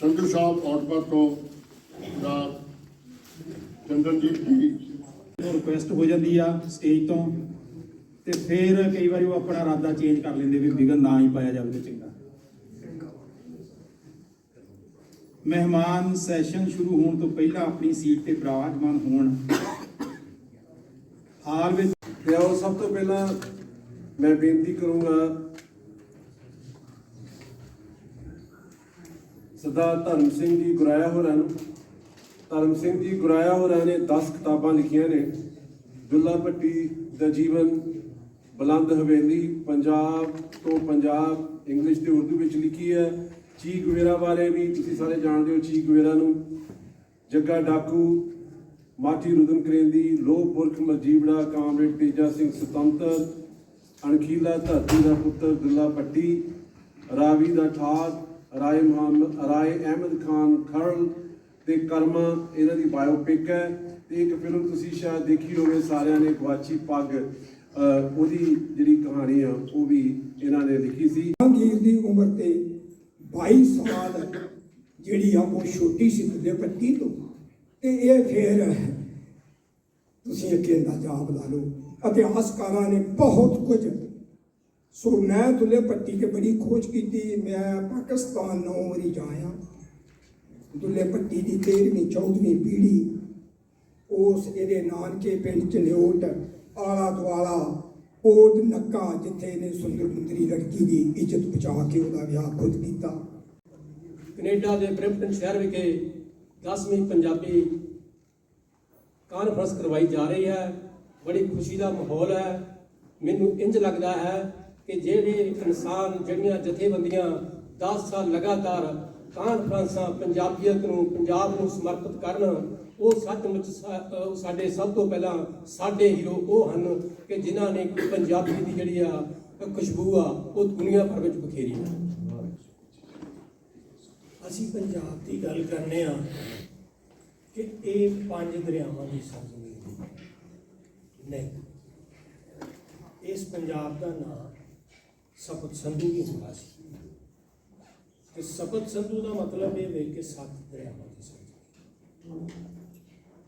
ਸੰਧੂ ਸਾਹਿਬ ਔਟਪਰ ਤੋਂ ਦਾ ਚੰਦਨਜੀਤ ਜੀ। ਉਹ ਰਿਕੁਐਸਟ ਹੋ ਜਾਂਦੀ ਆ ਸਟੇਜ ਤੋਂ ਤੇ ਫਿਰ ਕਈ ਵਾਰੀ ਉਹ ਆਪਣਾ ਇਰਾਦਾ ਚੇਂਜ ਕਰ ਲੈਂਦੇ ਵੀ ਵਿਗਨ ਨਾ ਹੀ ਪਾਇਆ ਜਾਵੇ ਤੇ ਚੰਗਾ। ਮਹਿਮਾਨ ਸੈਸ਼ਨ ਸ਼ੁਰੂ ਹੋਣ ਤੋਂ ਪਹਿਲਾਂ ਆਪਣੀ ਸੀਟ ਤੇ ਬਿਰਾਜਮਾਨ ਹੋਣ। ਹਾਲ ਵਿੱਚ ਤੇ ਸਭ ਤੋਂ ਪਹਿਲਾਂ ਮੈਂ ਬੇਨਤੀ ਕਰੂੰਗਾ ਸਰਦਾਰ ਧਰਮ ਸਿੰਘ ਜੀ ਗੁਰਾਇਆ ਹੋਰਾਂ ਨੂੰ। ਧਰਮ ਸਿੰਘ ਜੀ ਗੁਰਾਇਆ ਹੋਰਾਂ ਨੇ 10 ਕਿਤਾਬਾਂ ਲਿਖੀਆਂ ਨੇ। ਦੁੱਲਾ ਭੱਟੀ ਦਾ ਜੀਵਨ, ਬੁਲੰਦ ਹਵੇਲੀ, ਪੰਜਾਬ ਤੋਂ ਪੰਜਾਬ, ਇੰਗਲਿਸ਼ ਤੇ ਉਰਦੂ ਵਿੱਚ ਲਿਖੀ ਹੈ। ਚੀ ਗੁਵੇਰਾ ਬਾਰੇ ਵੀ ਤੁਸੀਂ ਸਾਰੇ ਜਾਣਦੇ ਹੋ ਚੀ ਗੁਵੇਰਾ ਨੂੰ। ਜੱਗਾ ਡਾਕੂ ਮਾਟੀ ਰੁਦਨ ਕਰੇਂਦੀ, ਲੋਹ ਮਜੀਬੜਾ ਕਾਮਰੇਡ ਤੇਜਾ ਸਿੰਘ ਸੁਤੰਤਰ, ਅਣਖੀਲਾ ਧਰਤੀ ਦਾ ਪੁੱਤਰ ਦੁੱਲਾ ਪੱਟੀ ਰਾਵੀ ਦਾ ਠਾਕ ਰਾਏ ਮੁਹੰਮਦ ਰਾਏ ਅਹਿਮਦ ਖਾਨ ਖਰਲ ਤੇ ਕਰਮਾ, ਇਹਨਾਂ ਦੀ ਬਾਇਓਪਿਕ ਹੈ। ਤੇ ਇੱਕ ਫਿਲਮ ਤੁਸੀਂ ਸ਼ਾਇਦ ਦੇਖੀ ਹੋਵੇ, ਸਾਰਿਆਂ ਨੇ ਗਵਾਚੀ ਪੱਗ ਉਹਦੀ ਜਿਹੜੀ ਕਹਾਣੀ ਆ, ਉਹ ਵੀ ਇਹਨਾਂ ਨੇ ਲਿਖੀ ਸੀ। ਜਹਾਂਗੀਰ ਦੀ ਉਮਰ ਤੇ 22 ਸਾਲ ਜਿਹੜੀ ਆ ਉਹ ਛੋਟੀ ਸੀ ਦੁੱਲੇ ਪੱਟੀ ਤੋਂ। ਤੇ ਇਹ ਫਿਰ ਤੁਸੀਂ ਅੱਗੇ ਅੰਦਾਜ਼ਾ ਆਪ ਲਾ ਲਓ। ਇਤਿਹਾਸਕਾਰਾਂ ਨੇ ਬਹੁਤ ਕੁਝ ਸੋ ਮੈਂ ਦੁੱਲੇ ਪੱਟੀ ਤੇ ਬੜੀ ਖੋਜ ਕੀਤੀ। ਮੈਂ ਪਾਕਿਸਤਾਨ ਨੌ ਵਾਰੀ ਜਾਇਆ। ਦੁੱਲੇ ਪੱਟੀ ਦੀ 13ਵੀਂ 14ਵੀਂ ਪੀੜ੍ਹੀ। ਉਸ ਇਹਦੇ ਨਾਨਕੇ ਪਿੰਡ ਚਲਿਓਟ ਆਲਾ ਦੁਆਲਾ ਕੋਟ ਨੱਕਾ ਜਿੱਥੇ ਇਹਨੇ ਸੁੰਦਰ ਮੁੰਦਰੀ ਲੜਕੀ ਦੀ ਇੱਜ਼ਤ ਬਚਾ ਕੇ ਉਹਦਾ ਵਿਆਹ ਖੁਦ ਕੀਤਾ। ਕੈਨੇਡਾ ਦੇ ਬ੍ਰਿੰਪਟਨ ਸ਼ਹਿਰ ਵਿਖੇ 10ਵੀਂ ਪੰਜਾਬੀ ਕਾਨਫਰੰਸ ਕਰਵਾਈ ਜਾ ਰਹੀ ਹੈ। ਬੜੀ ਖੁਸ਼ੀ ਦਾ ਮਾਹੌਲ ਹੈ। ਮੈਨੂੰ ਇੰਜ ਲੱਗਦਾ ਹੈ ਕਿ ਜਿਹੜੇ ਇਨਸਾਨ, ਜਿਹੜੀਆਂ ਜਥੇਬੰਦੀਆਂ 10 ਸਾਲ ਲਗਾਤਾਰ ਕਾਨਫਰੰਸਾਂ ਪੰਜਾਬੀਅਤ ਨੂੰ, ਪੰਜਾਬ ਨੂੰ ਸਮਰਪਿਤ ਕਰਨ, ਉਹ ਸੱਚਮੁੱਚ ਸਾਡੇ ਸਭ ਤੋਂ ਪਹਿਲਾਂ ਸਾਡੇ ਹੀਰੋ ਉਹ ਹਨ ਕਿ ਜਿਨ੍ਹਾਂ ਨੇ ਪੰਜਾਬੀ ਦੀ ਜਿਹੜੀ ਆ ਖੁਸ਼ਬੂ ਆ, ਉਹ ਦੁਨੀਆ ਭਰ ਵਿੱਚ ਬਖੇਰੀ ਅਸੀਂ ਪੰਜਾਬ ਦੀ ਗੱਲ ਕਰਨੇ ਆ ਕਿ ਇਹ ਪੰਜ ਦਰਿਆਵਾਂ ਦੀ ਸਰਜ਼ਮੀਨ ਨਹੀਂ ਇਸ ਪੰਜਾਬ ਦਾ ਨਾਮ ਸਪਤ ਸੰਧੂ ਵੀ ਹੁੰਦਾ ਸੀ। ਤੇ ਸਪਤ ਸੰਧੂ ਦਾ ਮਤਲਬ ਇਹ ਵੇ ਕਿ ਸੱਤ ਦਰਿਆਵਾਂ ਦੀ ਸਰਜ਼ਮੀਨ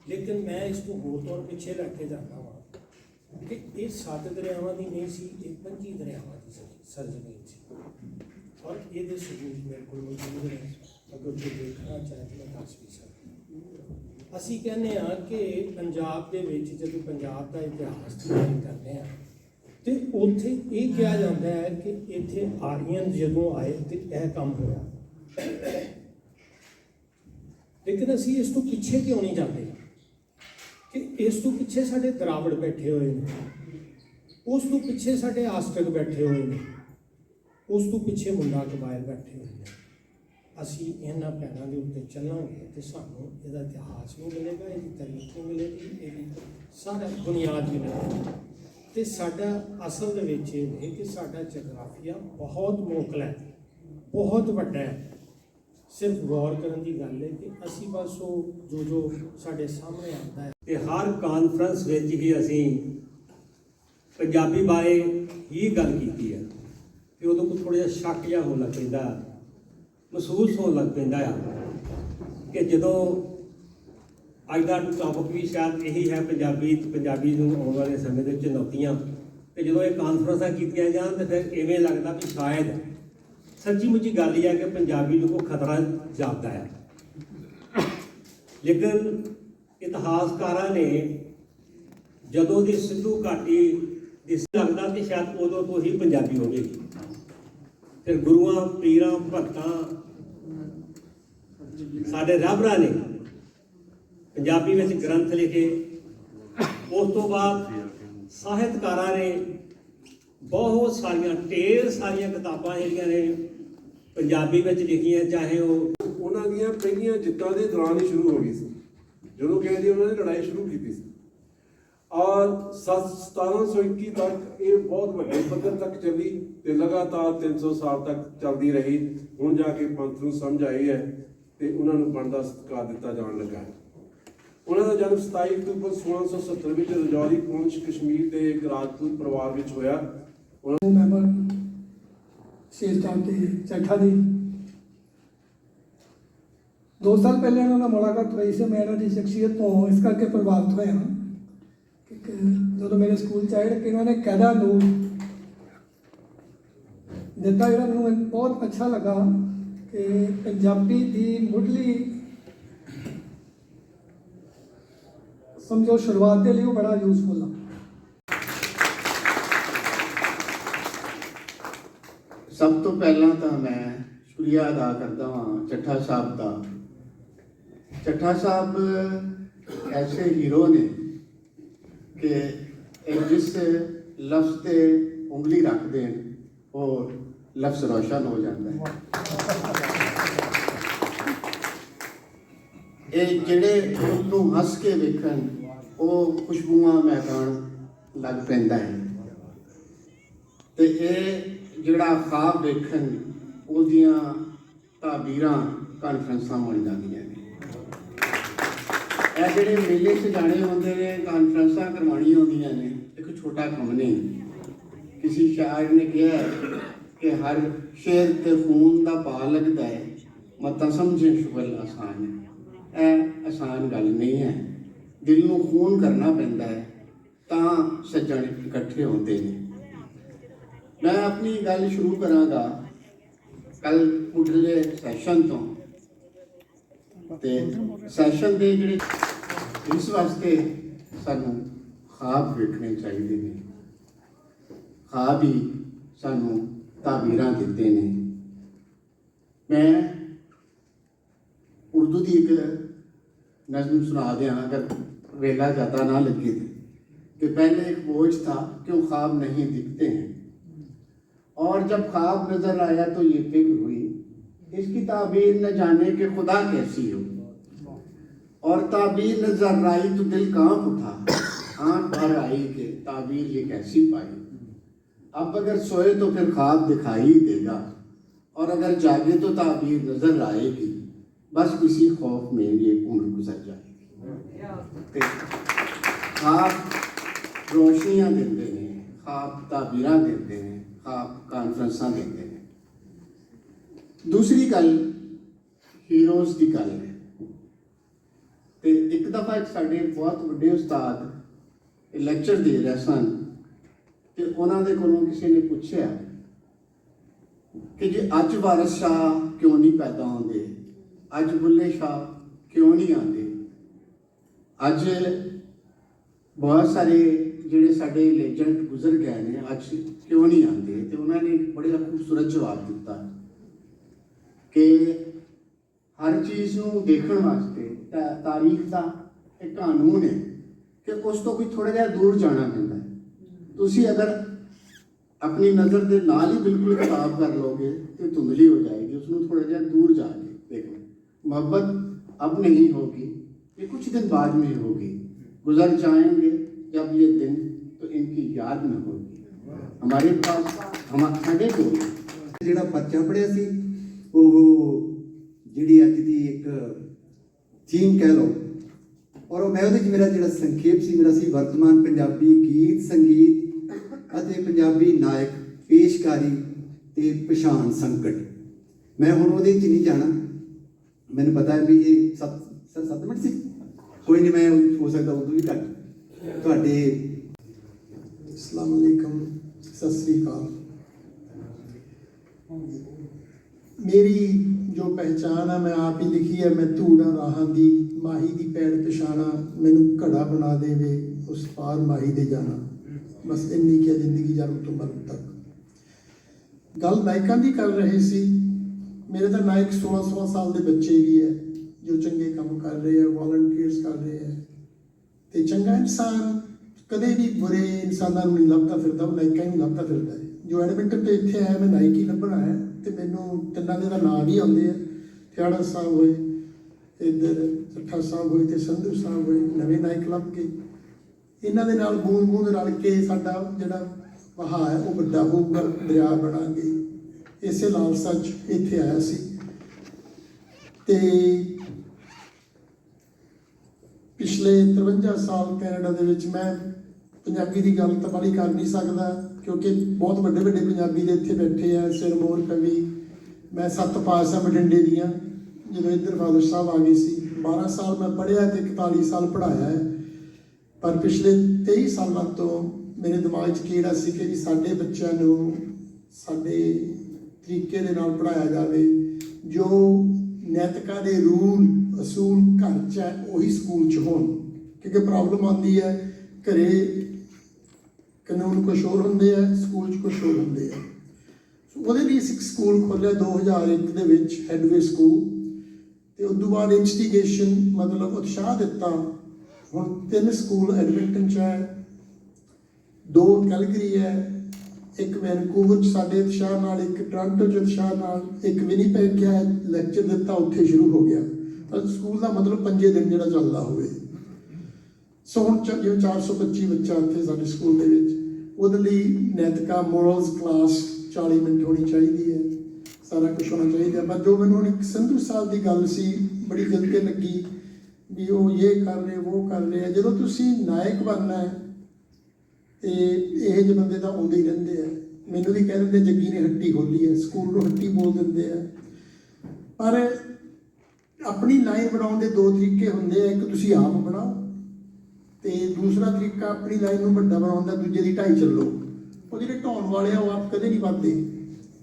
ਲੇਕਿਨ ਮੈਂ ਇਸ ਨੂੰ ਹੋਰ ਤੌਰ ਪਿੱਛੇ ਲੈ ਕੇ ਜਾਂਦਾ ਹਾਂ ਕਿ ਇਹ ਸੱਤ ਦਰਿਆਵਾਂ ਦੀ ਨਹੀਂ ਸੀ ਇਹ ਪੰਜੀ ਦਰਿਆਵਾਂ ਦੀ ਸਰ- ਸਰਜ਼ਮੀਨ ਸੀ ਔਰ ਇਹਦੇ ਸਬੂਤ ਮੇਰੇ ਕੋਲ ਮੌਜੂਦ ਨੇ ਅਗਰ ਤੁਸੀਂ ਦੇਖਣਾ ਚਾਹੇ ਤਾਂ ਮੈਂ ਦੱਸ ਵੀ ਸਕਦਾ ਅਸੀਂ ਕਹਿੰਦੇ ਆ ਕਿ ਪੰਜਾਬ ਦੇ ਵਿੱਚ ਜਦੋਂ ਪੰਜਾਬ ਦਾ ਇਤਿਹਾਸ ਦੀ ਗੱਲ ਕਰਦੇ ਆ ਤੇ ਉੱਥੇ ਇਹ ਕਿਹਾ ਜਾਂਦਾ ਹੈ ਕਿ ਇੱਥੇ ਆਰੀਅਨ ਜਦੋਂ ਆਏ ਤੇ ਇਹ ਕੰਮ ਹੋਇਆ। ਲੇਕਿਨ ਅਸੀਂ ਇਸ ਤੋਂ ਪਿੱਛੇ ਕਿਉਂ ਨਹੀਂ ਜਾਂਦੇ? ਕਿ ਇਸ ਤੋਂ ਪਿੱਛੇ ਸਾਡੇ ਦਰਾਵੜ ਬੈਠੇ ਹੋਏ ਨੇ। ਉਸ ਤੋਂ ਪਿੱਛੇ ਸਾਡੇ ਆਸਟਕ ਬੈਠੇ ਹੋਏ ਨੇ। ਉਸ ਤੋਂ ਪਿੱਛੇ ਮੁੰਡਾ ਕਬਾਇਲ ਬੈਠੇ ਹੋਏ ਨੇ। ਅਸੀਂ ਇਹਨਾਂ ਪੈਰਾਂ ਦੇ ਉੱਤੇ ਚੱਲਾਂਗੇ ਤੇ ਸਾਨੂੰ ਇਹਦਾ ਇਤਿਹਾਸ ਵੀ ਮਿਲੇਗਾ, ਇਹਦੀ ਤਾਰੀਖ ਵੀ ਮਿਲੇਗੀ, ਇਹਦੀ ਸਾਰਾ ਬੁਨਿਆਦ ਵੀ ਮਿਲੇਗੀ। ਤੇ ਸਾਡਾ ਅਸਲ ਦੇ ਵਿੱਚ ਇਹ ਹੈ ਕਿ ਸਾਡਾ ਜਗਰਾਫੀਆ ਬਹੁਤ ਮੋਕਲਾ ਹੈ, ਬਹੁਤ ਵੱਡਾ ਹੈ। ਸਿਰਫ ਗੌਰ ਕਰਨ ਦੀ ਗੱਲ ਹੈ ਕਿ ਅਸੀਂ ਬਸ ਉਹ ਜੋ ਜੋ ਸਾਡੇ ਸਾਹਮਣੇ ਆਉਂਦਾ ਹੈ। ਤੇ ਹਰ ਕਾਨਫਰੰਸ ਵਿੱਚ ਹੀ ਅਸੀਂ ਪੰਜਾਬੀ ਬਾਰੇ ਹੀ ਗੱਲ ਕੀਤੀ ਹੈ। ਤੇ ਉਦੋਂ ਕੋ ਥੋੜਾ ਜਿਹਾ ਸ਼ੱਕ ਜਿਹਾ ਹੋਣ ਲੱਗ ਪੈਂਦਾ, ਮਹਿਸੂਸ ਹੋਣ ਲੱਗ ਪੈਂਦਾ ਆ ਕਿ ਜਦੋਂ ਅੱਜ ਦਾ ਟੌਪਿਕ ਵੀ ਸ਼ਾਇਦ ਇਹੀ ਹੈ, ਪੰਜਾਬੀ ਪੰਜਾਬੀ ਨੂੰ ਆਉਣ ਵਾਲੇ ਸਮੇਂ ਦੇ ਚੁਣੌਤੀਆਂ। ਤੇ ਜਦੋਂ ਇਹ ਕਾਨਫਰੰਸਾਂ ਕੀਤੀਆਂ ਜਾਣ, ਤੇ ਫਿਰ ਇਵੇਂ ਲੱਗਦਾ ਵੀ ਸ਼ਾਇਦ ਸੱਚੀ ਮੁੱਚੀ ਗੱਲ ਇਹ ਹੈ ਕਿ ਪੰਜਾਬੀ ਨੂੰ ਕੋਈ ਖਤਰਾ ਜਾਪਦਾ ਹੈ। ਲੇਕਿਨ ਇਤਿਹਾਸਕਾਰਾਂ ਨੇ ਜਦੋਂ ਦੀ ਸਿੱਧੂ ਘਾਟੀ ਦੀ ਲੱਗਦਾ ਕਿ ਸ਼ਾਇਦ ਉਦੋਂ ਤੋਂ ਹੀ ਪੰਜਾਬੀ ਹੋ ਗਈ ਫਿਰ ਗੁਰੂਆਂ, ਪੀਰਾਂ, ਭਗਤਾਂ, ਸਾਡੇ ਰਾਬਰਾ ਨੇ ਪੰਜਾਬੀ ਵਿੱਚ ਗ੍ਰੰਥ ਲਿਖੇ। ਉਸ ਤੋਂ ਬਾਅਦ ਸਾਹਿਤਕਾਰਾਂ ਨੇ ਬਹੁਤ ਸਾਰੀਆਂ, ਢੇਰ ਸਾਰੀਆਂ ਕਿਤਾਬਾਂ ਜਿਹੜੀਆਂ ਨੇ ਪੰਜਾਬੀ ਵਿੱਚ ਲਿਖੀਆਂ, ਚਾਹੇ ਉਹ ਉਹਨਾਂ ਦੀਆਂ ਪਹਿਲੀਆਂ ਜਿੱਤਾਂ ਦੇ ਦੌਰਾਨ ਹੀ ਸ਼ੁਰੂ ਹੋ ਗਈ ਸੀ। ਜਦੋਂ ਕਹਿੰਦੇ ਉਹਨਾਂ ਨੇ ਲੜਾਈ ਸ਼ੁਰੂ ਕੀਤੀ ਸੀ। ਔਰ ਸੱਤ- 1721 ਤੱਕ ਇਹ ਬਹੁਤ ਵੱਡੇ ਪੱਧਰ ਤੱਕ ਚੱਲੀ ਤੇ ਲਗਾਤਾਰ 300 ਸਾਲ ਤੱਕ ਚੱਲਦੀ ਰਹੀ। ਹੁਣ ਜਾ ਕੇ ਪੰਥ ਨੂੰ ਸਮਝ ਆਈ ਹੈ ਤੇ ਉਹਨਾਂ ਨੂੰ ਬਣਦਾ ਸਤਿਕਾਰ ਦਿੱਤਾ ਜਾਣ ਲੱਗਾ ਹੈ। ਉਹਨਾਂ ਦਾ ਜਨਮ 27 ਅਕਤੂਬਰ 1670 ਵਿੱਚ ਰਜੌਰੀ ਪੂੰਛ ਕਸ਼ਮੀਰ ਦੇ ਇੱਕ ਰਾਜਪੂਤ ਪਰਿਵਾਰ ਵਿੱਚ ਹੋਇਆ। ਮੈਂਬਰ ਸ਼ੇਰਚੰਦ ਤੇ ਚੱਠਾ ਜੀ। ਦੋ ਸਾਲ ਪਹਿਲੇ ਇਹਨਾਂ ਨਾਲ ਮੁਲਾਕਾਤ ਹੋਈ ਸੀ। ਮੈਂ ਇਹਨਾਂ ਦੀ ਸ਼ਖਸੀਅਤ ਤੋਂ ਇਸ ਕਰਕੇ ਪ੍ਰਭਾਵਿਤ ਹੋਇਆ ਕਿ ਜਦੋਂ ਮੇਰੇ ਸਕੂਲ ਚ ਆਏ ਕਿ ਇਹਨਾਂ ਨੇ ਕਾਇਦਾ ਨੂੰ ਦਿੱਤਾ। ਜਿਹੜਾ ਮੈਨੂੰ ਬਹੁਤ ਅੱਛਾ ਲੱਗਾ ਕਿ ਪੰਜਾਬੀ ਦੀ ਮੁੱਢਲੀ ਸਮਝੋ, ਸ਼ੁਰੂਆਤ ਦੇ ਲਈ ਉਹ ਬੜਾ ਯੂਜਫੁਲ ਆ। ਸਭ ਤੋਂ ਪਹਿਲਾਂ ਤਾਂ ਮੈਂ ਸ਼ੁਕਰੀਆ ਅਦਾ ਕਰਦਾ ਹਾਂ ਚੱਠਾ ਸਾਹਿਬ ਦਾ। ਚੱਠਾ ਸਾਹਿਬ ਐਸੇ ਹੀਰੋ ਨੇ ਕਿ ਇਹ ਜਿਸ ਲਫ਼ਜ਼ ਤੇ ਉਂਗਲੀ ਰੱਖਦੇ ਨੇ, ਉਹ ਲਫ਼ਜ਼ ਰੋਸ਼ਨ ਹੋ ਜਾਂਦਾ ਹੈ। ਇਹ ਜਿਹੜੇ ਉਹਨੂੰ ਹੱਸ ਕੇ ਵੇਖਣ ਉਹ ਖੁਸ਼ਬੂਆਂ ਮਹਿਕਾਣ ਲੱਗ ਪੈਂਦਾ ਹੈ। ਤੇ ਇਹ ਜਿਹੜਾ ਖਾਬ ਵੇਖਣ ਉਹਦੀਆਂ ਤਾਬੀਰਾਂ ਕਾਨਫਰੰਸਾਂ ਬਣ ਜਾਂਦੀਆਂ ਨੇ। ਇਹ ਜਿਹੜੇ ਮੇਲੇ 'ਚ ਜਾਣੇ ਹੁੰਦੇ ਨੇ ਕਾਨਫਰੰਸਾਂ ਕਰਵਾਉਣੀਆਂ ਹੁੰਦੀਆਂ ਨੇ, ਇੱਕ ਛੋਟਾ ਕੰਮ ਨਹੀਂ ਕਿਸੇ ਸ਼ਾਇਰ ਨੇ ਕਿਹਾ ਕਿ ਹਰ ਸ਼ੇਰ ਤੇ ਖੂਨ ਦਾ ਪਾ ਲੱਗਦਾ ਹੈ, ਮਤਾਂ ਸਮਝੇ ਸ਼ੁਗਲ ਆਸਾਨ ਹੈ। ਇਹ ਆਸਾਨ ਗੱਲ ਨਹੀਂ ਹੈ। ਦਿਲ ਨੂੰ ਖੂਨ ਕਰਨਾ ਪੈਂਦਾ ਹੈ, ਤਾਂ ਸੱਜਣ ਇਕੱਠੇ ਹੁੰਦੇ ਨੇ। ਮੈਂ ਆਪਣੀ ਗੱਲ ਸ਼ੁਰੂ ਕਰਾਂਗਾ ਕੱਲ ਮੁੱਢਲੇ ਸੈਸ਼ਨ ਤੋਂ। ਤੇ ਸੈਸ਼ਨ ਦੇ ਜਿਹੜੇ ਇਸ ਵਾਸਤੇ ਸਾਨੂੰ ਖਾਬ ਵੇਖਣੇ ਚਾਹੀਦੇ ਨੇ। ਖਾਬ ਹੀ ਸਾਨੂੰ ਤਾਬੀਰਾਂ ਦਿੰਦੇ ਨੇ। ਮੈਂ ਉਰਦੂ ਦੀ ਇੱਕ نظم سنا دیا اگر ویلا جاتا نہ لگے تھی کہ پہلے ایک بوجھ تھا کیوں خواب نہیں دکھتے ہیں اور جب خواب نظر آیا تو یہ فکر ہوئی اس کی تعبیر نہ جانے کہ خدا کیسی ہو اور تعبیر نظر آئی تو دل کام اٹھا آنکھ بھر آئی کہ تعبیر یہ کیسی پائی اب اگر سوئے تو پھر خواب دکھائی دے گا اور اگر جاگے تو تعبیر نظر آئے گی बस इसी खौफ में ये उम्र गुजर जाएगी ते ख्वाब ਰੋਸ਼ਨੀਆਂ ਦਿੰਦੇ ਨੇ ਖਾਬ ਤਾਬੀਰਾਂ ਦਿੰਦੇ ਨੇ ਖਾਬ ਕਾਨਫਰੰਸਾਂ ਦਿੰਦੇ ਨੇ ਦੂਸਰੀ ਗੱਲ ਹੀਰੋਜ਼ ਦੀ ਗੱਲ ਹੈ ਤੇ ਇੱਕ ਦਫਾ ਇੱਕ ਸਾਡੇ ਬਹੁਤ ਵੱਡੇ ਉਸਤਾਦ ਇਹ ਲੈਕਚਰ ਦੇ ਰਹੇ ਸਨ ਤੇ ਉਹਨਾਂ ਦੇ ਕੋਲੋਂ ਕਿਸੇ ਨੇ ਪੁੱਛਿਆ ਕਿ ਜੇ ਅੱਜ ਵਾਰਿਸ ਸ਼ਾਹ ਕਿਉਂ ਨਹੀਂ ਪੈਦਾ ਹੁੰਦੇ ਅੱਜ ਬੁੱਲੇ ਸ਼ਾਹ ਕਿਉਂ ਨਹੀਂ ਆਉਂਦੇ? ਅੱਜ ਬਹੁਤ ਸਾਰੇ ਜਿਹੜੇ ਸਾਡੇ ਲੈਜੈਂਡ ਗੁਜ਼ਰ ਗਏ ਨੇ, ਅੱਜ ਕਿਉਂ ਨਹੀਂ ਆਉਂਦੇ? ਤੇ ਉਹਨਾਂ ਨੇ ਬੜੇ ਖੂਬਸੂਰਤ ਜਵਾਬ ਦਿੱਤਾ ਕਿ ਹਰ ਚੀਜ਼ ਨੂੰ ਦੇਖਣ ਵਾਸਤੇ ਤਾਰੀਖ ਦਾ ਇੱਕ ਕਾਨੂੰਨ ਹੈ ਕਿ ਉਸ ਤੋਂ ਕੋਈ ਥੋੜਾ ਜਿਹਾ ਦੂਰ ਜਾਣਾ ਪੈਂਦਾ ਤੁਸੀਂ ਅਗਰ ਆਪਣੀ ਨਜ਼ਰ ਦੇ ਨਾਲ ਹੀ ਬਿਲਕੁਲ ਖਰਾਬ ਕਰ ਲੋਗੇ ਤੇ ਧੁੰਦਲੀ ਹੋ ਜਾਏਗੀ ਉਸ ਨੂੰ ਥੋੜਾ ਜਿਹਾ ਦੂਰ ਜਾ ਕੇ ਦੇਖੋ। मोहब्बत अब नहीं होगी ये कुछ दिन बाद में होगी गुजर जाएंगे जब ये दिन तो इनकी याद में होगी हमारे पास हम ਸਾਡੇ ਕੋਲ ਜਿਹੜਾ ਪਰਚਾ ਪੜਿਆ ਸੀ ਉਹ ਜਿਹੜੀ ਅੱਜ ਦੀ ਇੱਕ ਥੀਮ ਕਹਿ ਲਓ ਔਰ ਉਹ ਮੈਂ ਉਹਦੇ 'ਚ ਮੇਰਾ ਜਿਹੜਾ ਸੰਖੇਪ ਸੀ ਮੇਰਾ ਸੀ ਵਰਤਮਾਨ ਪੰਜਾਬੀ ਗੀਤ ਸੰਗੀਤ ਅਤੇ ਪੰਜਾਬੀ ਨਾਇਕ ਪੇਸ਼ਕਾਰੀ ਤੇ ਪਛਾਣ ਸੰਕਟ ਮੈਂ ਹੁਣ ਉਹਦੇ 'ਚ ਨਹੀਂ ਜਾਣਾ ਮੈਨੂੰ ਪਤਾ ਹੈ ਵੀ ਇਹ ਸੱਤ ਸਰ, ਸੱਤ ਮਿੰਟ ਸੀ। ਕੋਈ ਨਹੀਂ, ਮੈਂ ਹੋ ਸਕਦਾ ਉਦੋਂ ਵੀ ਘੱਟ। ਤੁਹਾਡੇ ਅਸਲਾਮ ਅਲੈਕਮ ਸਤਿ ਸ੍ਰੀ ਅਕਾਲ। ਮੇਰੀ ਜੋ ਪਹਿਚਾਨ ਆ, ਮੈਂ ਆਪ ਹੀ ਲਿਖੀ ਹੈ, ਮੈਂ ਧੂੜਾਂ ਰਾਹਾਂ ਦੀ, ਮਾਹੀ ਦੀ ਪੈੜ ਪਛਾਣਾ, ਮੈਨੂੰ ਘੜਾ ਬਣਾ ਦੇਵੇ, ਉਸ ਪਾਰ ਮਾਹੀ ਦੇ ਜਾਣਾ। ਬਸ ਇੰਨੀ ਕੀ ਜ਼ਿੰਦਗੀ ਜਨਮ ਤੋਂ ਮਰਨ ਤੱਕ। ਗੱਲ ਨਾਇਕਾਂ ਦੀ ਕਰ ਰਹੇ ਸੀ। ਮੇਰੇ ਤਾਂ ਨਾਇਕ 16 16 ਸਾਲ ਦੇ ਬੱਚੇ ਵੀ ਹੈ, ਜੋ ਚੰਗੇ ਕੰਮ ਕਰ ਰਹੇ ਹੈ ਵਾਲੰਟੀਅਰਸ ਕਰ ਰਹੇ ਹੈ। ਤੇ ਚੰਗਾ ਇਨਸਾਨ ਕਦੇ ਵੀ ਬੁਰੇ ਇਨਸਾਨਾਂ ਨੂੰ ਨਹੀਂ ਲੱਭਦਾ ਫਿਰਦਾ, ਉਹ ਨਾਇਕਾਂ ਹੀ ਲੱਭਦਾ ਫਿਰਦਾ ਹੈ। ਜੋ ਐਡਮਿੰਟਨ ਤੇ ਇੱਥੇ ਆਇਆ, ਮੈਂ ਨਾਇਕ ਹੀ ਲੱਭਣਾ ਹੈ ਤੇ ਮੈਨੂੰ ਤਿੰਨਾਂ ਦੇ ਦਾ ਨਾਮ ਵੀ ਆਉਂਦੇ ਆ। ਥਿਆੜਾ ਸਾਹਿਬ ਹੋਏ, ਇੱਧਰ ਸੱਠਾ ਸਾਹਿਬ ਹੋਏ ਤੇ ਸੰਧੂ ਸਾਹਿਬ ਹੋਏ, ਨਵੇਂ ਨਾਇਕ ਲੱਭ ਕੇ। ਇਹਨਾਂ ਦੇ ਨਾਲ ਬੂੰਦ ਬੂੰਦ ਰਲ ਕੇ ਸਾਡਾ ਜਿਹੜਾ ਵਹਾਅ ਹੈ, ਉਹ ਵੱਡਾ ਹੋਊਗਾ, ਦਰਿਆ ਬਣਾਂਗੇ। ਇਸੇ ਲਾਲਸਾ 'ਚ ਇੱਥੇ ਆਇਆ ਸੀ। ਤੇ ਪਿਛਲੇ 53 ਸਾਲ ਕੈਨੇਡਾ ਦੇ ਵਿੱਚ ਮੈਂ ਪੰਜਾਬੀ ਦੀ ਗੱਲ ਤਾਂ ਬੜੀ ਕਰ ਨਹੀਂ ਸਕਦਾ, ਕਿਉਂਕਿ ਬਹੁਤ ਵੱਡੇ ਵੱਡੇ ਪੰਜਾਬੀ ਦੇ ਇੱਥੇ ਬੈਠੇ ਆ ਸਿਰਮੋਰ ਕਵੀ, ਮੈਂ ਸੱਤ ਪਾਸ ਆ ਬਠਿੰਡੇ ਦੀਆਂ, ਜਦੋਂ ਇੱਧਰ ਫਾਦਰ ਸਾਹਿਬ ਆ ਗਏ ਸੀ। 12 ਸਾਲ ਮੈਂ ਪੜ੍ਹਿਆ ਤੇ 41 ਸਾਲ ਪੜ੍ਹਾਇਆ ਹੈ। ਪਰ ਪਿਛਲੇ 23 ਸਾਲਾਂ ਤੋਂ ਮੇਰੇ ਦਿਮਾਗ 'ਚ ਕਿਹੜਾ ਸੀ ਕਿ ਵੀ ਸਾਡੇ ਬੱਚਿਆਂ ਨੂੰ, ਸਾਡੇ ਤਰੀਕੇ ਦੇ ਨਾਲ ਪੜ੍ਹਾਇਆ ਜਾਵੇ, ਜੋ ਨੈਤਿਕਾਂ ਦੇ ਰੂਲ, ਅਸੂਲ, ਘਰ 'ਚ ਹੈ, ਉਹੀ ਸਕੂਲ 'ਚ ਹੋਣ। ਕਿਉਂਕਿ ਪ੍ਰੋਬਲਮ ਆਉਂਦੀ ਹੈ, ਘਰੇ ਕਾਨੂੰਨ ਕੁਛ ਹੋਰ ਹੁੰਦੇ ਆ, ਸਕੂਲ 'ਚ ਕੁਛ ਹੋਰ ਹੁੰਦੇ ਆ। ਸੋ ਉਹਦੇ ਲਈ ਅਸੀਂ ਇੱਕ ਸਕੂਲ ਖੋਲ੍ਹਿਆ 2001 ਦੇ ਵਿੱਚ ਹੈਡਵੇ ਸਕੂਲ ਤੇ ਉਸ ਤੋਂ ਬਾਅਦ ਇਨਵੈਸਟੀਗੇਸ਼ਨ ਮਤਲਬ ਉਤਸ਼ਾਹ ਦਿੱਤਾ। ਹੁਣ ਤਿੰਨ ਸਕੂਲ ਐਡਮਿੰਟਨ ਚ ਹੈ, ਦੋ ਕੈਲਗਰੀ ਹੈ ਇੱਕ ਵੈਨਕੂਵਰ ਚ ਸਾਡੇ ਉਤਸ਼ਾਹ ਨਾਲ, ਇੱਕ ਟੋਰਾਂਟੋ ਚ ਉਤਸ਼ਾਹ ਨਾਲ, ਇੱਕ ਵਿਨੀਪੈਗ ਗਿਆ, ਲੈਕਚਰ ਦਿੱਤਾ, ਉੱਥੇ ਸ਼ੁਰੂ ਹੋ ਗਿਆ। ਤਾਂ ਸਕੂਲ ਦਾ ਮਤਲਬ ਪੰਜੇ ਦਿਨ ਜਿਹੜਾ ਚੱਲਦਾ ਹੋਵੇ। ਸੋ ਹੁਣ ਚ- ਜਿਵੇਂ 425 ਬੱਚਾ ਇੱਥੇ ਸਾਡੇ ਸਕੂਲ ਦੇ ਵਿੱਚ, ਉਹਦੇ ਲਈ ਨੈਤਿਕਾ ਮੋਰਲਸ ਕਲਾਸ 40 ਮਿੰਟ ਹੋਣੀ ਚਾਹੀਦੀ ਹੈ। ਸਾਰਾ ਕੁਝ ਹੋਣਾ ਚਾਹੀਦਾ ਪਰ ਜੋ ਮੈਨੂੰ ਹੁਣ ਇੱਕ ਸੰਧੂ ਸਾਹਿਬ ਦੀ ਗੱਲ ਸੀ, ਬੜੀ ਦਿਲ ਤੇ ਲੱਗੀ ਵੀ ਉਹ ਇਹ ਕਰ ਰਹੇ, ਉਹ ਕਰ ਰਹੇ ਜਦੋਂ ਤੁਸੀਂ ਨਾਇਕ ਬਣਨਾ ਹੈ ਤੇ ਇਹ ਜਿਹੇ ਬੰਦੇ ਤਾਂ ਆਉਂਦੇ ਹੀ ਰਹਿੰਦੇ ਆ। ਮੈਨੂੰ ਵੀ ਕਹਿ ਦਿੰਦੇ ਜੱਗੀ ਨੇ ਹੱਟੀ ਖੋਲੀ ਹੈ ਸਕੂਲ ਨੂੰ ਹੱਟੀ ਬੋਲ ਦਿੰਦੇ ਆ। ਪਰ ਆਪਣੀ ਲਾਈਨ ਬਣਾਉਣ ਦੇ ਦੋ ਤਰੀਕੇ ਹੁੰਦੇ ਆ। ਇੱਕ ਤੁਸੀਂ ਆਪ ਬਣਾਓ ਤੇ ਦੂਸਰਾ ਤਰੀਕਾ ਆਪਣੀ ਲਾਈਨ ਨੂੰ ਵੱਡਾ ਬਣਾਉਣ ਦਾ, ਦੂਜੇ ਦੀ ਢਾਈ ਚੱਲੋ। ਉਹ ਜਿਹੜੇ ਢਾਉਣ ਵਾਲੇ ਆ, ਉਹ ਆਪ ਕਦੇ ਨਹੀਂ ਵੱਧਦੇ।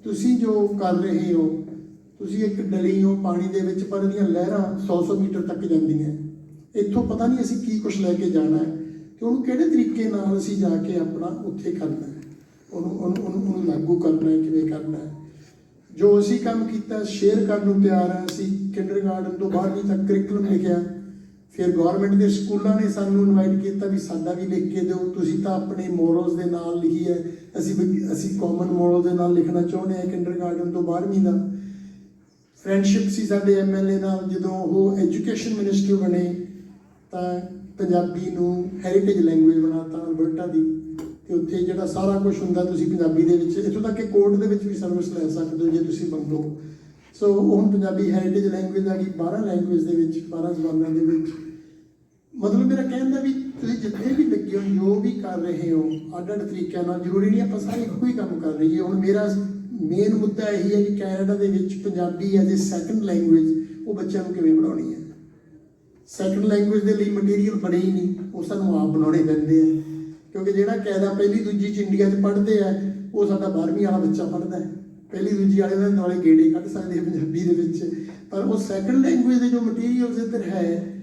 ਤੁਸੀਂ ਜੋ ਕਰ ਰਹੇ ਹੋ, ਤੁਸੀਂ ਇੱਕ ਡਲੀ ਹੋ ਪਾਣੀ ਦੇ ਵਿੱਚ, ਪਰ ਇਹਦੀਆਂ ਲਹਿਰਾਂ 100-100 ਮੀਟਰ ਤੱਕ ਜਾਂਦੀਆਂ। ਇੱਥੋਂ ਪਤਾ ਨਹੀਂ ਅਸੀਂ ਕੀ ਕੁਝ ਲੈ ਕੇ ਜਾਣਾ ਹੈ। ਕਿ ਉਹਨੂੰ ਕਿਹੜੇ ਤਰੀਕੇ ਨਾਲ ਅਸੀਂ ਜਾ ਕੇ ਆਪਣਾ ਉੱਥੇ ਕਰਨਾ ਹੈ? ਉਹਨੂੰ ਉਹਨੂੰ ਉਹਨੂੰ ਉਹਨੂੰ ਲਾਗੂ ਕਰਨਾ ਹੈ, ਕਿਵੇਂ ਕਰਨਾ ਹੈ? ਜੋ ਅਸੀਂ ਕੰਮ ਕੀਤਾ, ਸ਼ੇਅਰ ਕਰਨ ਨੂੰ ਤਿਆਰ ਹਾਂ ਅਸੀਂ। ਕਿੰਡਰਗਾਰਟਨ ਤੋਂ 12ਵੀਂ ਤੱਕ ਕਰਿਕੂਲਮ ਲਿਖਿਆ। ਫਿਰ ਗਵਰਨਮੈਂਟ ਦੇ ਸਕੂਲਾਂ ਨੇ ਸਾਨੂੰ ਇਨਵਾਈਟ ਕੀਤਾ ਵੀ ਸਾਡਾ ਵੀ ਲਿਖ ਕੇ ਦਿਓ। ਤੁਸੀਂ ਤਾਂ ਆਪਣੇ ਮੋਰਲਸ ਦੇ ਨਾਲ ਲਿਖੀ ਹੈ। ਅਸੀਂ ਵੀ- ਅਸੀਂ ਕਾਮਨ ਮੋਰਲ ਦੇ ਨਾਲ ਲਿਖਣਾ ਚਾਹੁੰਦੇ ਹਾਂ ਕਿੰਡਰਗਾਰਟਨ ਤੋਂ 12ਵੀਂ ਦਾ। ਫਰੈਂਡਸ਼ਿਪ ਸੀ ਸਾਡੇ ਐਮਐਲਏ ਨਾਲ। ਜਦੋਂ ਉਹ ਐਜੂਕੇਸ਼ਨ ਮਿਨਿਸਟਰ ਬਣੇ, ਤਾਂ ਪੰਜਾਬੀ ਨੂੰ ਹੈਰੀਟੇਜ ਲੈਂਗੁਏਜ ਬਣਾਤਾ ਅਲਬਰਟਾ ਦੀ। ਤੇ ਉੱਥੇ ਜਿਹੜਾ ਸਾਰਾ ਕੁਝ ਹੁੰਦਾ ਤੁਸੀਂ ਪੰਜਾਬੀ ਦੇ ਵਿੱਚ, ਇੱਥੋਂ ਤੱਕ ਕਿ ਕੋਰਟ ਦੇ ਵਿੱਚ ਵੀ ਸਰਵਿਸ ਲੈ ਸਕਦੇ ਹੋ ਜੇ ਤੁਸੀਂ ਮੰਗੋ ਸੋ ਉਹ ਹੁਣ ਪੰਜਾਬੀ ਹੈਰੀਟੇਜ ਲੈਂਗੁਏਜ ਆ ਗਈ 12 ਲੈਂਗੁਏਜ ਦੇ ਵਿੱਚ 12 ਜ਼ਬਾਨਾਂ ਦੇ ਵਿੱਚ। ਮਤਲਬ ਮੇਰਾ ਕਹਿਣ ਦਾ ਵੀ ਤੁਸੀਂ ਜਿੱਥੇ ਵੀ ਲੱਗੇ ਹੋ, ਜੋ ਵੀ ਕਰ ਰਹੇ ਹੋ ਅੱਡ ਅੱਡ ਤਰੀਕਿਆਂ ਨਾਲ ਜ਼ਰੂਰੀ ਨਹੀਂ ਆਪਾਂ ਸਾਰੇ ਇੱਕੋ ਹੀ ਕੰਮ ਕਰ ਰਹੀਏ। ਹੁਣ ਮੇਰਾ ਮੇਨ ਮੁੱਦਾ ਇਹੀ ਹੈ ਕਿ ਕੈਨੇਡਾ ਦੇ ਵਿੱਚ Punjabi as a second language ਉਹ ਬੱਚਿਆਂ ਨੂੰ ਕਿਵੇਂ ਪੜਾਉਣੀ ਹੈ? ਸੈਕੰਡ ਲੈਂਗੁਏਜ ਦੇ ਲਈ ਮਟੀਰੀਅਲ ਬਣੇ ਹੀ ਨਹੀਂ, ਉਹ ਸਾਨੂੰ ਆਪ ਬਣਾਉਣੇ ਪੈਂਦੇ ਆ। ਕਿਉਂਕਿ ਜਿਹੜਾ ਕਾਇਦਾ ਪਹਿਲੀ ਦੂਜੀ ਚ ਇੰਡੀਆ 'ਚ ਪੜ੍ਹਦੇ ਆ, ਉਹ ਸਾਡਾ 12ਵੀਂ ਵਾਲਾ ਬੱਚਾ ਪੜ੍ਹਦਾ ਹੈ। ਪਹਿਲੀ ਦੂਜੀ ਵਾਲੇ ਦੇ ਨਾਲੇ ਗੇੜੇ ਕੱਢ ਸਕਦੇ ਆ ਪੰਜਾਬੀ ਦੇ ਵਿੱਚ। ਪਰ ਉਹ ਸੈਕੰਡ ਲੈਂਗੁਏਜ ਦੇ ਜੋ ਮਟੀਰੀਅਲਸ ਇੱਧਰ ਹੈ,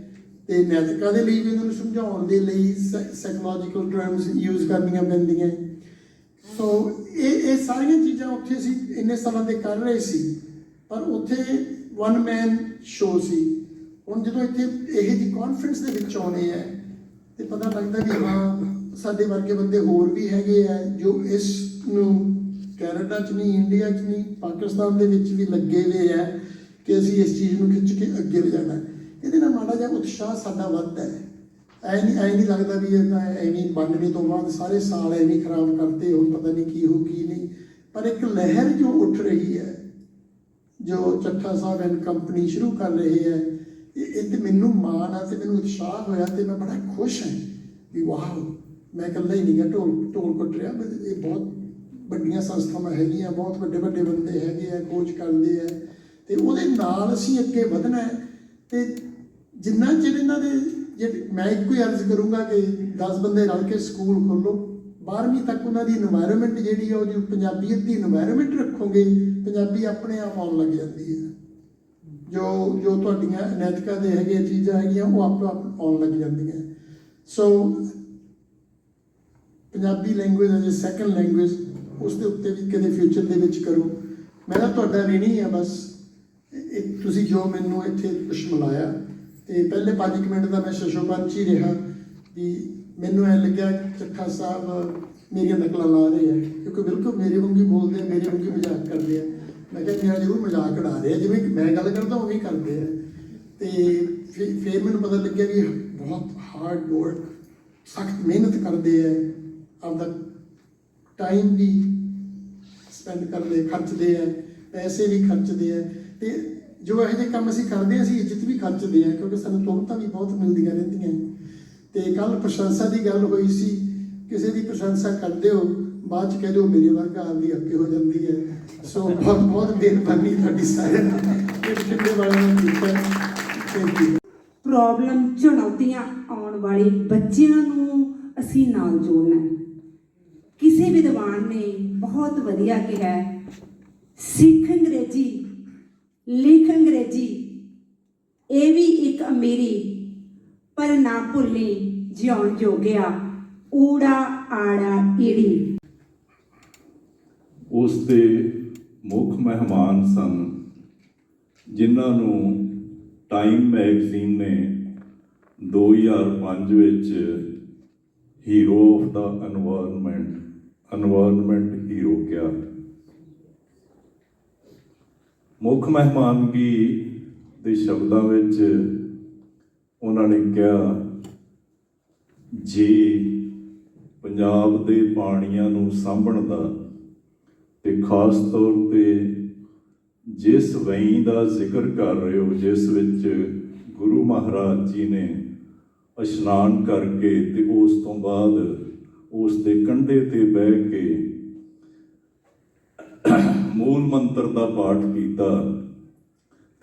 ਤੇ ਨੈਤਿਕਾਂ ਦੇ ਲਈ ਵੀ ਉਹਨਾਂ ਨੂੰ ਸਮਝਾਉਣ ਦੇ ਲਈ ਸਾਈਕੋਲੋਜੀਕਲ ਟਰਮਸ ਯੂਜ਼ ਕਰਨੀਆਂ ਪੈਂਦੀਆਂ। ਸੋ ਇਹ ਇਹ ਸਾਰੀਆਂ ਚੀਜ਼ਾਂ ਉੱਥੇ ਅਸੀਂ ਇੰਨੇ ਸਾਲਾਂ ਦੇ ਕਰ ਰਹੇ ਸੀ, ਪਰ ਉੱਥੇ ਵਨ ਮੈਨ ਸ਼ੋ ਸੀ। ਹੁਣ ਜਦੋਂ ਇੱਥੇ ਇਹ ਜੀ ਕਾਨਫਰੰਸ ਦੇ ਵਿੱਚ ਆਉਣੇ ਆ, ਤੇ ਪਤਾ ਲੱਗਦਾ ਵੀ ਹਾਂ, ਸਾਡੇ ਵਰਗੇ ਬੰਦੇ ਹੋਰ ਵੀ ਹੈਗੇ ਆ, ਜੋ ਇਸ ਨੂੰ ਕੈਨੇਡਾ 'ਚ ਨਹੀਂ, ਇੰਡੀਆ 'ਚ ਨਹੀਂ, ਪਾਕਿਸਤਾਨ ਦੇ ਵਿੱਚ ਵੀ ਲੱਗੇ ਹੋਏ ਆ, ਕਿ ਅਸੀਂ ਇਸ ਚੀਜ਼ ਨੂੰ ਖਿੱਚ ਕੇ ਅੱਗੇ ਲਿਜਾਣਾ ਇਹਦੇ ਨਾਲ ਮਾੜਾ ਜਿਹਾ ਉਤਸ਼ਾਹ ਸਾਡਾ ਵੱਧਦਾ ਹੈ। ਐ ਨਹੀਂ ਐ ਨਹੀਂ ਲੱਗਦਾ ਵੀ ਇਹ ਤਾਂ ਐਵੇਂ ਬੰਨਣੇ ਤੋਂ ਬਾਅਦ ਸਾਰੇ ਸਾਲ ਐਵੇਂ ਖਰਾਬ ਕਰਤੇ ਹੁਣ ਪਤਾ ਨਹੀਂ ਕੀ ਹੋ, ਕੀ ਨਹੀਂ। ਪਰ ਇੱਕ ਲਹਿਰ ਜੋ ਉੱਠ ਰਹੀ ਹੈ, ਜੋ ਚੱਠਾ ਸਾਹਿਬ ਐਂਡ ਕੰਪਨੀ ਸ਼ੁਰੂ ਕਰ ਰਹੇ ਹੈ ਇਹ ਤੇ ਮੈਨੂੰ ਮਾਣ ਆ ਤੇ ਮੈਨੂੰ ਉਤਸ਼ਾਹ ਹੋਇਆ ਤੇ ਮੈਂ ਬੜਾ ਖੁਸ਼ ਹਾਂ ਵੀ ਵਾਹ, ਮੈਂ ਇਕੱਲਾ ਹੀ ਨਹੀਂ ਗਾ ਢੋਲ ਢੋਲ ਕੁੱਟ ਰਿਹਾ ਇਹ ਬਹੁਤ ਵੱਡੀਆਂ ਸੰਸਥਾਵਾਂ ਹੈਗੀਆਂ, ਬਹੁਤ ਵੱਡੇ ਵੱਡੇ ਬੰਦੇ ਹੈਗੇ ਆ ਕੋਚ ਕਰਦੇ ਆ। ਤੇ ਉਹਦੇ ਨਾਲ ਅਸੀਂ ਅੱਗੇ ਵਧਣਾ ਤੇ ਜਿੰਨਾ ਚਿਰ ਇਹਨਾਂ ਦੇ ਜੇ ਮੈਂ ਇੱਕੋ ਹੀ ਅਰਜ਼ ਕਰੂੰਗਾ ਕਿ 10 ਬੰਦੇ ਰਲ ਕੇ ਸਕੂਲ ਖੋਲੋ 12ਵੀਂ ਤੱਕ ਉਹਨਾਂ ਦੀ এনवायरमेंट ਜਿਹੜੀ ਆ ਉਹ ਜੀ ਪੰਜਾਬੀਅਤ ਦੀ এনवायरमेंट ਰੱਖੋਗੇ, ਪੰਜਾਬੀ ਆਪਣੇ ਆਪ ਆਉਣ ਲੱਗ ਜਾਂਦੀ ਹੈ। ਜੋ ਜੋ ਤੁਹਾਡੀਆਂ ਨੈਤਿਕਾ ਦੇ ਹੈਗੇ ਚੀਜ਼ਾਂ ਹੈਗੀਆਂ, ਉਹ ਆਪੋ ਆਪ ਆਉਣ ਲੱਗ ਜਾਂਦੀਆਂ। So Punjabi language as a second language ਉਸ ਦੇ ਉੱਤੇ ਵੀ ਕਦੇ ਫਿਊਚਰ ਦੇ ਵਿੱਚ ਕਰੋ। ਮੈਂ ਤਾਂ ਤੁਹਾਡਾ ਰਿਣੀ ਆ ਬਸ। ਤੁਸੀਂ ਜੋ ਮੈਨੂੰ ਇੱਥੇ ਕੁਛ ਮਿਲਾਇਆ ਤੇ ਪਹਿਲੇ 5 ਮਿੰਟ ਦਾ ਮੈਂ ਸ਼ਸ਼ੋਪਨ ਹੀ ਰਿਹਾ ਵੀ ਮੈਨੂੰ ਐ ਲੱਗਿਆ ਚੱਖਾ ਸਾਹਿਬ ਮੇਰੀਆਂ ਨਕਲਾਂ ਲਾ ਰਹੇ ਆ। ਕਿਉਂਕਿ ਬਿਲਕੁਲ ਮੇਰੇ ਵਾਂਗੂ ਬੋਲਦੇ ਆ, ਮੇਰੇ ਵਾਂਗੂ ਮਜ਼ਾਕ ਕਰਦੇ ਆ। ਮੈਂ ਕਿਹਾ ਮੇਰਾ ਜ਼ਰੂਰ ਮਜ਼ਾਕ ਉਡਾ ਰਹੇ ਆ ਜਿਵੇਂ ਮੈਂ ਗੱਲ ਕਰਦਾ ਉਵੇਂ ਕਰਦੇ ਆ। ਤੇ ਫਿਰ ਫਿਰ ਮੈਨੂੰ ਪਤਾ ਲੱਗਿਆ ਵੀ ਬਹੁਤ ਹਾਰਡ ਵਰਕ ਸਖਤ ਮਿਹਨਤ ਕਰਦੇ ਆ। ਆਪਦਾ ਟਾਈਮ ਵੀ ਸਪੈਂਡ ਕਰਦੇ, ਖਰਚਦੇ ਆ, ਪੈਸੇ ਵੀ ਖਰਚਦੇ ਆ। ਤੇ ਜੋ ਇਹੋ ਜਿਹੇ ਕੰਮ ਅਸੀਂ ਕਰਦੇ ਹਾਂ ਅਸੀਂ ਇੱਜ਼ਤ ਵੀ ਖਰਚਦੇ ਹਾਂ ਕਿਉਂਕਿ ਸਾਨੂੰ ਤੁਹਮਤਾਂ ਵੀ ਬਹੁਤ ਮਿਲਦੀਆਂ ਰਹਿੰਦੀਆਂ। ਤੇ ਕੱਲ ਪ੍ਰਸ਼ੰਸਾ ਦੀ ਗੱਲ ਹੋਈ ਸੀ, ਕਿਸੇ ਦੀ ਪ੍ਰਸ਼ੰਸਾ ਕਰਦੇ ਹੋ ਬਾਅਦ ਚ ਕਹਿ ਦਿਓ ਮੇਰੇ ਵਰਗਾ ਆਪਦੀ ਆਪੇ ਹੋ ਜਾਂਦੀ ਹੈ। ਸੋ ਬਹੁਤ ਬਹੁਤ ਮਿਹਰਬਾਨੀ ਤੁਹਾਡੀ ਸਾਰਿਆਂ ਦੀ ਇਸ ਕਿਤੇ ਵਾਲਿਆਂ ਨੇ ਥੈਂਕ ਯੂ ਪ੍ਰੋਬਲਮ ਚੁਣੌਤੀਆਂ ਆਉਣ ਵਾਲੇ ਬੱਚਿਆਂ ਨੂੰ ਅਸੀਂ ਨਾਲ ਜੋੜਨਾ ਹੈ। ਕਿਸੇ ਵਿਦਵਾਨ ਨੇ ਬਹੁਤ ਵਧੀਆ ਕਿਹਾ ਹੈ, ਸਿੱਖ ਅੰਗਰੇਜ਼ੀ ਲਿਖ ਅੰਗਰੇਜ਼ੀ ਇਹ ਵੀ ਇੱਕ ਅਮੀਰੀ ਪਰ ਨਾ ਭੁੱਲੀ ਜਿਉਣ ਜੋਗਿਆ ਊੜਾ ਆੜਾ ਈੜੀ। ਉਸ ਦੇ ਮੁੱਖ ਮਹਿਮਾਨ ਸਨ, ਜਿਨ੍ਹਾਂ ਨੂੰ ਟਾਈਮ ਮੈਗਜ਼ੀਨ ਨੇ 2005 ਵਿੱਚ hero of the environment environment hero ਕਿਹਾ। ਮੁੱਖ ਮਹਿਮਾਨਗੀ ਦੇ ਸ਼ਬਦਾਂ ਵਿੱਚ ਉਹਨਾਂ ਨੇ ਕਿਹਾ, ਜੇ ਪੰਜਾਬ ਦੇ ਪਾਣੀਆਂ ਨੂੰ ਸਾਂਭਣ ਦਾ ਤੇ ਖਾਸ ਤੌਰ ਤੇ ਜਿਸ ਵਈ ਦਾ ਜ਼ਿਕਰ ਕਰ ਰਹੇ ਹੋ, ਜਿਸ ਵਿੱਚ ਗੁਰੂ ਮਹਾਰਾਜ ਜੀ ਨੇ ਇਸ਼ਨਾਨ ਕਰਕੇ ਤੇ ਉਸ ਤੋਂ ਬਾਅਦ ਉਸ ਦੇ ਕੰਢੇ ਤੇ ਬਹਿ ਕੇ ਮੂਲ ਮੰਤਰ ਦਾ ਪਾਠ ਕੀਤਾ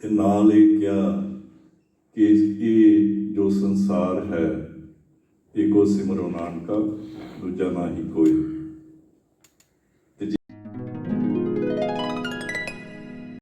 ਤੇ ਨਾਲ ਇਹ ਕਿਹਾ ਕਿ ਇਹ ਜੋ ਸੰਸਾਰ ਹੈ ਏਕੋ ਸਿਮਰੋ ਨਾਨਕਾ, ਦੂਜਾ ਨਾ ਹੀ ਕੋਈ।